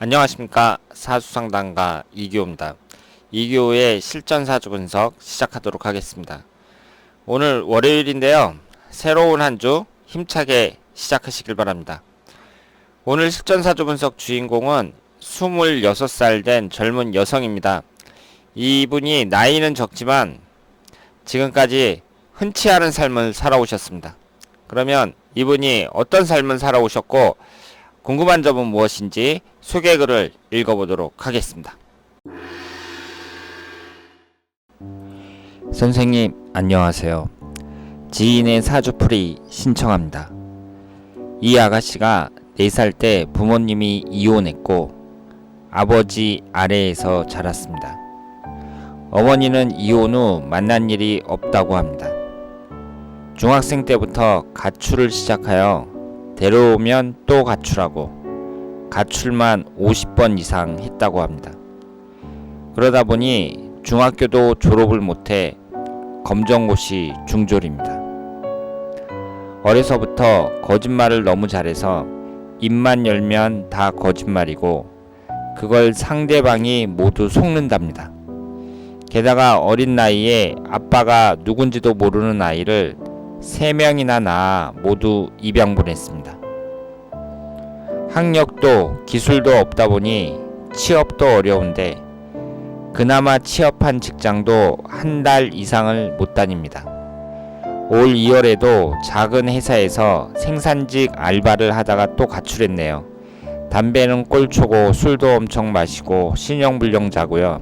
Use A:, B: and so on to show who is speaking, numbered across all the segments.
A: 안녕하십니까 사수상담가 이교입니다. 이교의 실전 사주 분석 시작하도록 하겠습니다. 오늘 월요일인데요. 새로운 한 주 힘차게 시작하시길 바랍니다. 오늘 실전 사주 분석 주인공은 26살 된 젊은 여성입니다. 이분이 나이는 적지만 지금까지 흔치 않은 삶을 살아오셨습니다. 그러면 이분이 어떤 삶을 살아오셨고 궁금한 점은 무엇인지 소개글을 읽어보도록 하겠습니다. 선생님, 안녕하세요. 지인의 사주풀이 신청합니다. 이 아가씨가 4살 때 부모님이 이혼했고 아버지 아래에서 자랐습니다. 어머니는 이혼 후 만난 일이 없다고 합니다. 중학생 때부터 가출을 시작하여 데려오면 또 가출하고 가출만 50번 이상 했다고 합니다. 그러다 보니 중학교도 졸업을 못해 검정고시 중졸입니다. 어려서부터 거짓말을 너무 잘해서 입만 열면 다 거짓말이고 그걸 상대방이 모두 속는답니다. 게다가 어린 나이에 아빠가 누군지도 모르는 아이를 세 명이나 낳아 모두 입양보냈습니다. 학력도 기술도 없다 보니 취업도 어려운데 그나마 취업한 직장도 한 달 이상을 못 다닙니다. 올 2월에도 작은 회사에서 생산직 알바를 하다가 또 가출했네요. 담배는 꼴초고 술도 엄청 마시고 신용불량 자고요.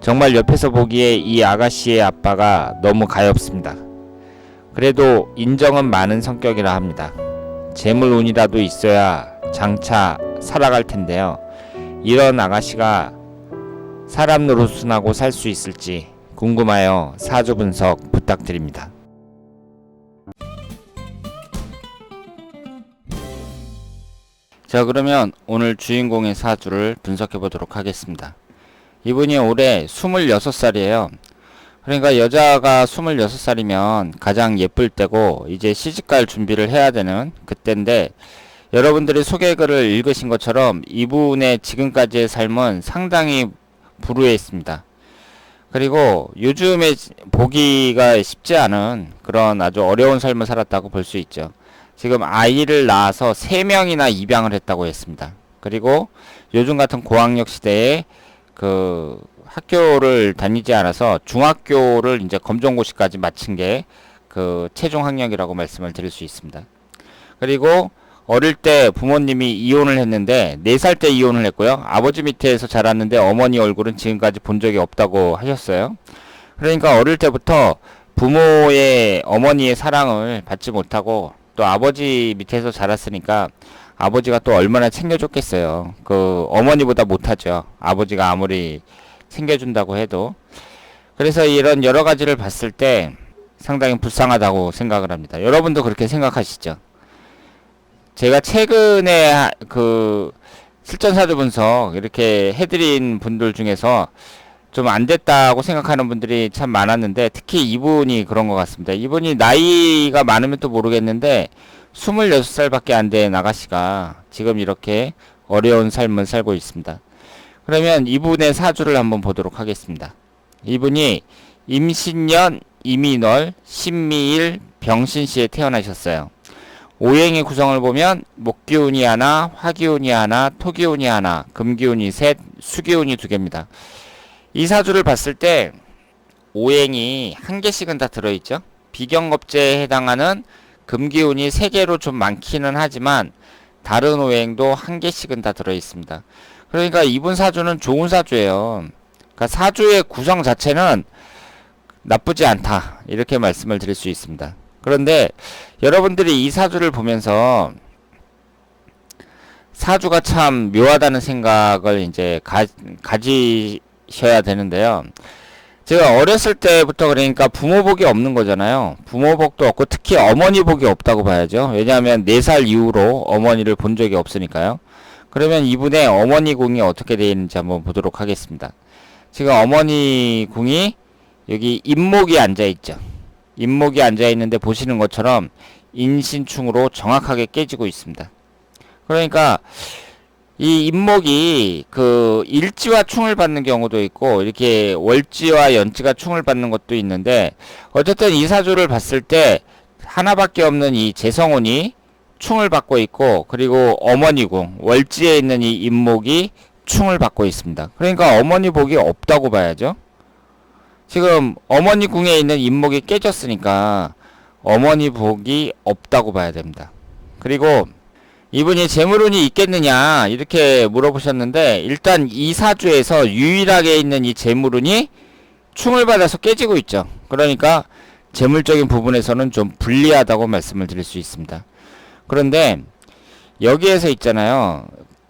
A: 정말 옆에서 보기에 이 아가씨의 아빠가 너무 가엾습니다. 그래도 인정은 많은 성격이라 합니다. 재물 운이라도 있어야 장차 살아갈 텐데요. 이런 아가씨가 사람 노릇순하고 살 수 있을지 궁금하여 사주 분석 부탁드립니다. 자, 그러면 오늘 주인공의 사주를 분석해 보도록 하겠습니다. 이분이 올해 26살이에요. 그러니까 여자가 26살이면 가장 예쁠 때고 이제 시집갈 준비를 해야 되는 그때인데 여러분들이 소개글을 읽으신 것처럼 이분의 지금까지의 삶은 상당히 불우했습니다. 그리고 요즘에 보기가 쉽지 않은 그런 아주 어려운 삶을 살았다고 볼 수 있죠. 지금 아이를 낳아서 3명이나 입양을 했다고 했습니다. 그리고 요즘 같은 고학력 시대에 그 학교를 다니지 않아서 중학교를 이제 검정고시까지 마친 게 그 최종 학력이라고 말씀을 드릴 수 있습니다. 그리고 어릴 때 부모님이 이혼을 했는데 4살 때 이혼을 했고요. 아버지 밑에서 자랐는데 어머니 얼굴은 지금까지 본 적이 없다고 하셨어요. 그러니까 어릴 때부터 부모의 어머니의 사랑을 받지 못하고 또 아버지 밑에서 자랐으니까 아버지가 또 얼마나 챙겨줬겠어요. 그 어머니보다 못하죠. 아버지가 아무리 챙겨준다고 해도. 그래서 이런 여러 가지를 봤을 때 상당히 불쌍하다고 생각을 합니다. 여러분도 그렇게 생각하시죠? 제가 최근에 그 실전사주 분석 이렇게 해드린 분들 중에서 좀 안 됐다고 생각하는 분들이 참 많았는데 특히 이분이 그런 것 같습니다. 이분이 나이가 많으면 또 모르겠는데 26살밖에 안 된 아가씨가 지금 이렇게 어려운 삶을 살고 있습니다. 그러면 이분의 사주를 한번 보도록 하겠습니다. 이분이 임신년 이민월 신미일 병신시에 태어나셨어요. 오행의 구성을 보면 목기운이 하나, 화기운이 하나, 토기운이 하나, 금기운이 셋, 수기운이 두 개입니다. 이 사주를 봤을 때 오행이 한 개씩은 다 들어있죠. 비경겁제에 해당하는 금기운이 세 개로 좀 많기는 하지만 다른 오행도 한 개씩은 다 들어있습니다. 그러니까 이분 사주는 좋은 사주예요. 그러니까 사주의 구성 자체는 나쁘지 않다 이렇게 말씀을 드릴 수 있습니다. 그런데 여러분들이 이 사주를 보면서 사주가 참 묘하다는 생각을 이제 가, 가지셔야 되는데요. 제가 어렸을 때부터 그러니까 부모 복이 없는 거잖아요. 부모 복도 없고 특히 어머니 복이 없다고 봐야죠. 왜냐하면 4살 이후로 어머니를 본 적이 없으니까요. 그러면 이분의 어머니 궁이 어떻게 되어 있는지 한번 보도록 하겠습니다. 지금 어머니 궁이 여기 임목이 앉아 있죠. 임목이 앉아 있는데 보시는 것처럼 인신충으로 정확하게 깨지고 있습니다. 그러니까 이 임목이 그 일지와 충을 받는 경우도 있고 이렇게 월지와 연지가 충을 받는 것도 있는데 어쨌든 이 사주를 봤을 때 하나밖에 없는 이 재성운이 충을 받고 있고 그리고 어머니궁 월지에 있는 이 임목이 충을 받고 있습니다. 그러니까 어머니 복이 없다고 봐야죠. 지금 어머니 궁에 있는 임목이 깨졌으니까 어머니 복이 없다고 봐야 됩니다. 그리고 이분이 재물운이 있겠느냐 이렇게 물어보셨는데 일단 이 사주에서 유일하게 있는 이 재물운이 충을 받아서 깨지고 있죠. 그러니까 재물적인 부분에서는 좀 불리하다고 말씀을 드릴 수 있습니다. 그런데 여기에서 있잖아요.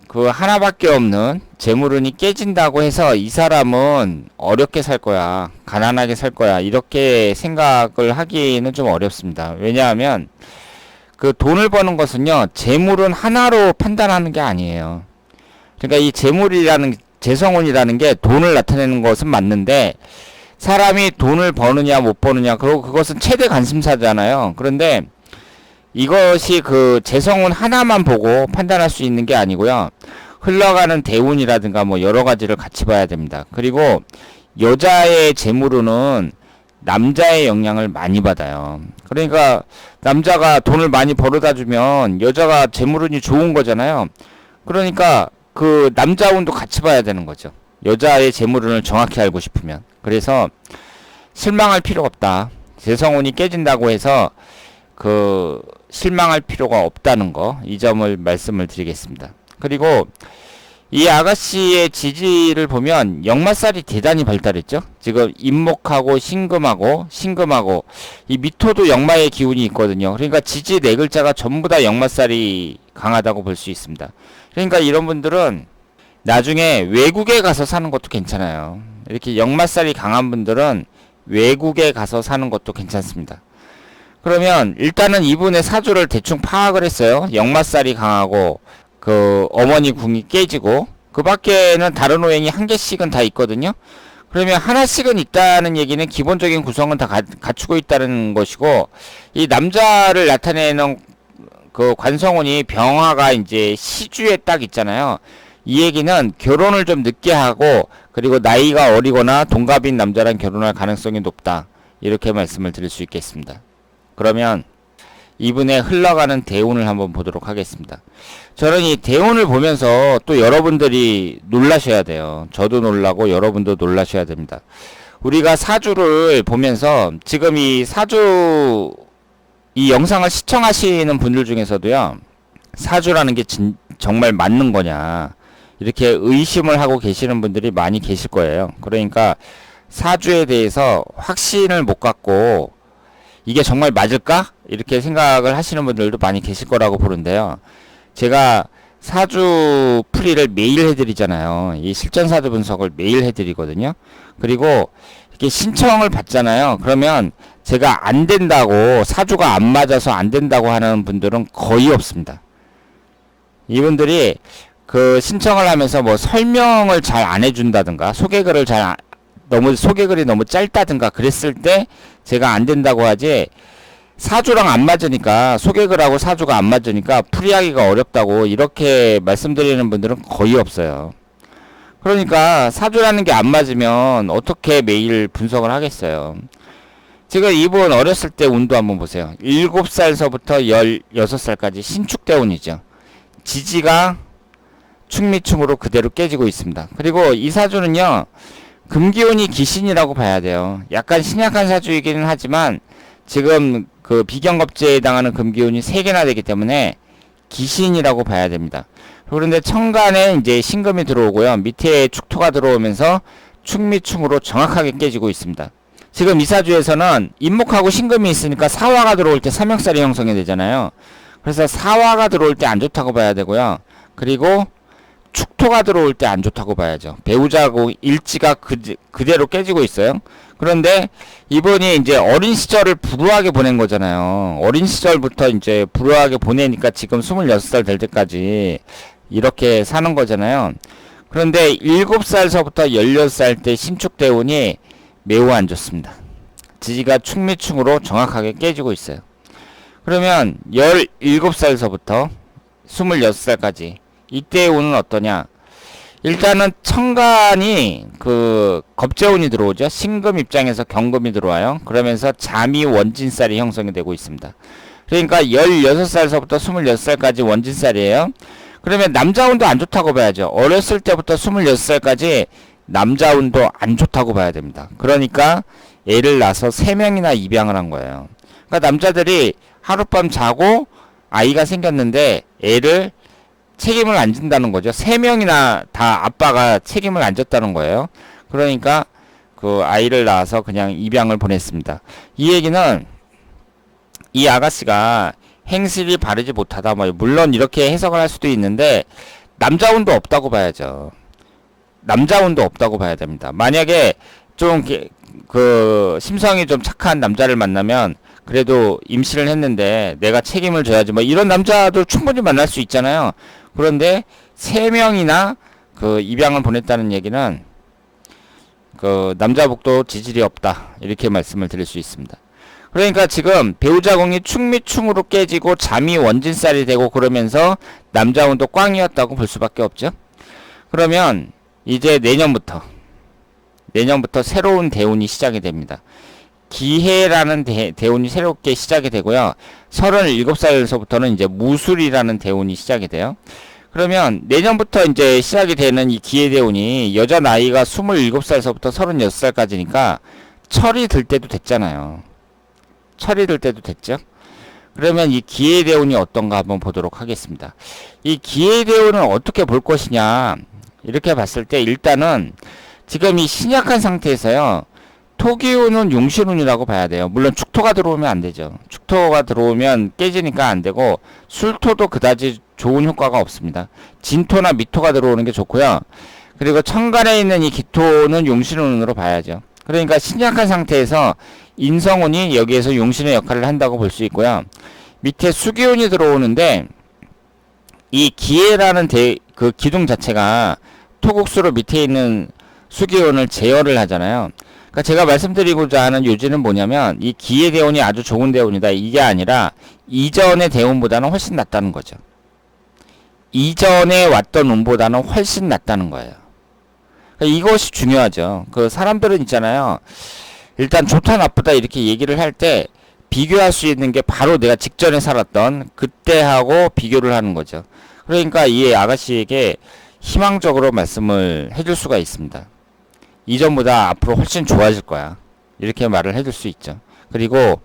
A: 그 하나밖에 없는 재물운이 깨진다고 해서 이 사람은 어렵게 살 거야. 가난하게 살 거야. 이렇게 생각을 하기는 좀 어렵습니다. 왜냐하면 그 돈을 버는 것은요. 재물은 하나로 판단하는 게 아니에요. 그러니까 이 재물이라는 재성운이라는 게 돈을 나타내는 것은 맞는데 사람이 돈을 버느냐 못 버느냐 그리고 그것은 최대 관심사잖아요. 그런데 이것이 그 재성운 하나만 보고 판단할 수 있는 게 아니고요. 흘러가는 대운이라든가 뭐 여러 가지를 같이 봐야 됩니다. 그리고 여자의 재물로는 남자의 영향을 많이 받아요. 그러니까 남자가 돈을 많이 벌어다 주면 여자가 재물운이 좋은 거잖아요. 그러니까 그 남자 운도 같이 봐야 되는 거죠. 여자의 재물운을 정확히 알고 싶으면. 그래서 실망할 필요가 없다. 재성운이 깨진다고 해서 그 실망할 필요가 없다는 거 이 점을 말씀을 드리겠습니다. 그리고 이 아가씨의 지지를 보면 역마살이 대단히 발달했죠. 지금 임목하고 신금하고 신금하고 이 미토도 역마의 기운이 있거든요. 그러니까 지지 네 글자가 전부 다 역마살이 강하다고 볼 수 있습니다. 그러니까 이런 분들은 나중에 외국에 가서 사는 것도 괜찮아요. 이렇게 역마살이 강한 분들은 외국에 가서 사는 것도 괜찮습니다. 그러면 일단은 이분의 사주를 대충 파악을 했어요. 역마살이 강하고 그 어머니 궁이 깨지고 그 밖에는 다른 오행이 한 개씩은 다 있거든요. 그러면 하나씩은 있다는 얘기는 기본적인 구성은 다 가, 갖추고 있다는 것이고 이 남자를 나타내는 그 관성운이 병화가 이제 시주에 딱 있잖아요. 이 얘기는 결혼을 좀 늦게 하고 그리고 나이가 어리거나 동갑인 남자랑 결혼할 가능성이 높다. 이렇게 말씀을 드릴 수 있겠습니다. 그러면 이분의 흘러가는 대운을 한번 보도록 하겠습니다. 저는 이 대운을 보면서 또 여러분들이 놀라셔야 돼요. 저도 놀라고 여러분도 놀라셔야 됩니다. 우리가 사주를 보면서 지금 이 사주 이 영상을 시청하시는 분들 중에서도요. 사주라는 게 진, 정말 맞는 거냐 이렇게 의심을 하고 계시는 분들이 많이 계실 거예요. 그러니까 사주에 대해서 확신을 못 갖고 이게 정말 맞을까? 이렇게 생각을 하시는 분들도 많이 계실 거라고 보는데요. 제가 사주 풀이를 매일 해드리잖아요. 이 실전사주 분석을 매일 해드리거든요. 그리고 이렇게 신청을 받잖아요. 그러면 제가 안 된다고 사주가 안 맞아서 안 된다고 하는 분들은 거의 없습니다. 이분들이 그 신청을 하면서 뭐 설명을 잘 안 해준다든가 소개글을 잘 아, 너무 소개글이 너무 짧다든가 그랬을 때 제가 안 된다고 하지 사주랑 안 맞으니까 소개글 하고 사주가 안 맞으니까 풀이하기가 어렵다고 이렇게 말씀드리는 분들은 거의 없어요. 그러니까 사주라는 게 안 맞으면 어떻게 매일 분석을 하겠어요. 지금 이분 어렸을 때 운도 한번 보세요. 7살서부터 16살까지 신축대운이죠. 지지가 충미충으로 그대로 깨지고 있습니다. 그리고 이 사주는요. 금기운이 귀신이라고 봐야 돼요. 약간 신약한 사주이기는 하지만 지금 그 비경겁제에 해당하는 금기운이 3개나 되기 때문에 귀신이라고 봐야 됩니다. 그런데 천간에 이제 신금이 들어오고요. 밑에 축토가 들어오면서 충미충으로 정확하게 깨지고 있습니다. 지금 이 사주에서는 임목하고 신금이 있으니까 사화가 들어올 때 삼형살이 형성이 되잖아요. 그래서 사화가 들어올 때 안 좋다고 봐야 되고요. 그리고 축토가 들어올 때 안 좋다고 봐야죠. 배우자고 일지가 그, 그대로 깨지고 있어요. 그런데 이분이 이제 어린 시절을 불우하게 보낸 거잖아요. 어린 시절부터 이제 불우하게 보내니까 지금 26살 될 때까지 이렇게 사는 거잖아요. 그런데 7살서부터 16살 때 신축대운이 매우 안 좋습니다. 지지가 충미충으로 정확하게 깨지고 있어요. 그러면 17살서부터 26살까지 이때 운은 어떠냐? 일단은 천간이 그 겁재운이 들어오죠. 신금 입장에서 경금이 들어와요. 그러면서 잠이 원진살이 형성이 되고 있습니다. 그러니까 16살서부터 26살까지 원진살이에요. 그러면 남자 운도 안 좋다고 봐야죠. 어렸을 때부터 26살까지 남자 운도 안 좋다고 봐야 됩니다. 그러니까 애를 낳아서 3명이나 입양을 한 거예요. 그러니까 남자들이 하룻밤 자고 아이가 생겼는데 애를 책임을 안 진다는 거죠. 세 명이나 다 아빠가 책임을 안 졌다는 거예요. 그러니까 그 아이를 낳아서 그냥 입양을 보냈습니다. 이 얘기는 이 아가씨가 행실이 바르지 못하다 뭐 물론 이렇게 해석을 할 수도 있는데 남자운도 없다고 봐야죠. 남자운도 없다고 봐야 됩니다. 만약에 좀 그 심성이 좀 착한 남자를 만나면 그래도 임신을 했는데 내가 책임을 져야지 뭐 이런 남자도 충분히 만날 수 있잖아요. 그런데 세 명이나 그 입양을 보냈다는 얘기는 그 남자복도 지질이 없다 이렇게 말씀을 드릴 수 있습니다. 그러니까 지금 배우자공이 충미충으로 깨지고 잠이 원진살이 되고 그러면서 남자운도 꽝이었다고 볼 수밖에 없죠. 그러면 이제 내년부터 내년부터 새로운 대운이 시작이 됩니다. 기해라는 대, 대운이 새롭게 시작이 되고요. 37살에서부터는 이제 무술이라는 대운이 시작이 돼요. 그러면 내년부터 이제 시작이 되는 이 기해 대운이 여자 나이가 27살에서부터 36살까지니까 철이 들 때도 됐잖아요. 철이 들 때도 됐죠. 그러면 이 기해 대운이 어떤가 한번 보도록 하겠습니다. 이 기해 대운을 어떻게 볼 것이냐 이렇게 봤을 때 일단은 지금 이 신약한 상태에서요. 토기운은 용신운이라고 봐야 돼요. 물론 축토가 들어오면 안 되죠. 축토가 들어오면 깨지니까 안 되고 술토도 그다지 좋은 효과가 없습니다. 진토나 미토가 들어오는 게 좋고요. 그리고 천간에 있는 이 기토는 용신운으로 봐야죠. 그러니까 신약한 상태에서 인성운이 여기에서 용신의 역할을 한다고 볼 수 있고요. 밑에 수기운이 들어오는데 이 기회라는 대, 그 기둥 자체가 토국수로 밑에 있는 수기운을 제어를 하잖아요. 그러니까 제가 말씀드리고자 하는 요지는 뭐냐면 이 기의 대운이 아주 좋은 대운이다 이게 아니라 이전의 대운보다는 훨씬 낫다는 거죠. 이전에 왔던 운보다는 훨씬 낫다는 거예요. 그러니까 이것이 중요하죠. 그 사람들은 있잖아요. 일단 좋다 나쁘다 이렇게 얘기를 할 때 비교할 수 있는 게 바로 내가 직전에 살았던 그때하고 비교를 하는 거죠. 그러니까 이 아가씨에게 희망적으로 말씀을 해줄 수가 있습니다. 이전보다 앞으로 훨씬 좋아질 거야. 이렇게 말을 해줄 수 있죠. 그리고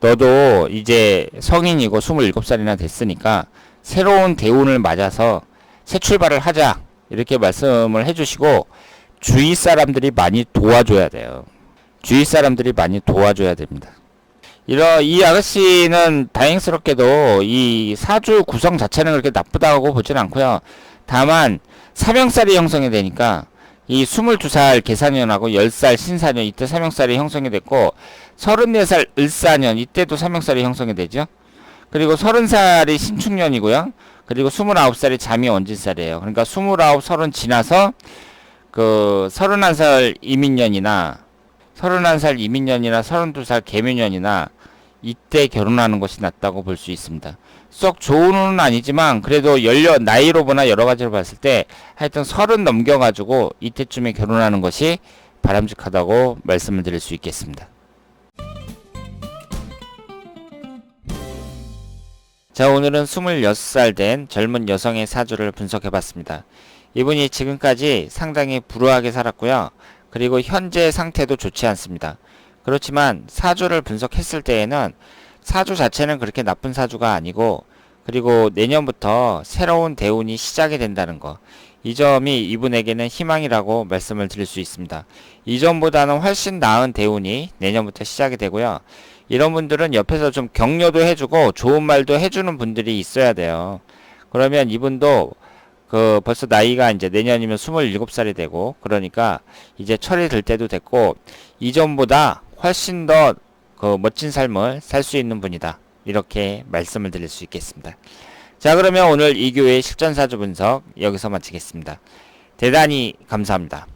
A: 너도 이제 성인이고 27살이나 됐으니까 새로운 대운을 맞아서 새 출발을 하자. 이렇게 말씀을 해주시고 주위 사람들이 많이 도와줘야 돼요. 주위 사람들이 많이 도와줘야 됩니다. 이러 이 아가씨는 다행스럽게도 이 사주 구성 자체는 그렇게 나쁘다고 보진 않고요. 다만 사명살이 형성이 되니까 이 22살 계산년하고 10살 신사년 이때 사명살이 형성이 됐고 34살 을사년 이때도 사명살이 형성이 되죠. 그리고 30살이 신축년이고요. 그리고 29살이 잠이 원진살이에요. 그러니까 29, 30 지나서 그 31살 이민년이나 31살 이민년이나 32살 개묘년이나 이때 결혼하는 것이 낫다고 볼 수 있습니다. 썩 좋은 운은 아니지만 그래도 연령 나이로 보나 여러 가지로 봤을 때 하여튼 서른 넘겨가지고 이때쯤에 결혼하는 것이 바람직하다고 말씀을 드릴 수 있겠습니다. 자 오늘은 26살 된 젊은 여성의 사주를 분석해 봤습니다. 이분이 지금까지 상당히 불우하게 살았고요. 그리고 현재 상태도 좋지 않습니다. 그렇지만 사주를 분석했을 때에는 사주 자체는 그렇게 나쁜 사주가 아니고 그리고 내년부터 새로운 대운이 시작이 된다는 거. 이 점이 이분에게는 희망이라고 말씀을 드릴 수 있습니다. 이전보다는 훨씬 나은 대운이 내년부터 시작이 되고요. 이런 분들은 옆에서 좀 격려도 해주고 좋은 말도 해주는 분들이 있어야 돼요. 그러면 이분도 그 벌써 나이가 이제 내년이면 27살이 되고 그러니까 이제 철이 들 때도 됐고 이전보다 훨씬 더 그 멋진 삶을 살 수 있는 분이다. 이렇게 말씀을 드릴 수 있겠습니다. 자 그러면 오늘 이 교회 실전사주 분석 여기서 마치겠습니다. 대단히 감사합니다.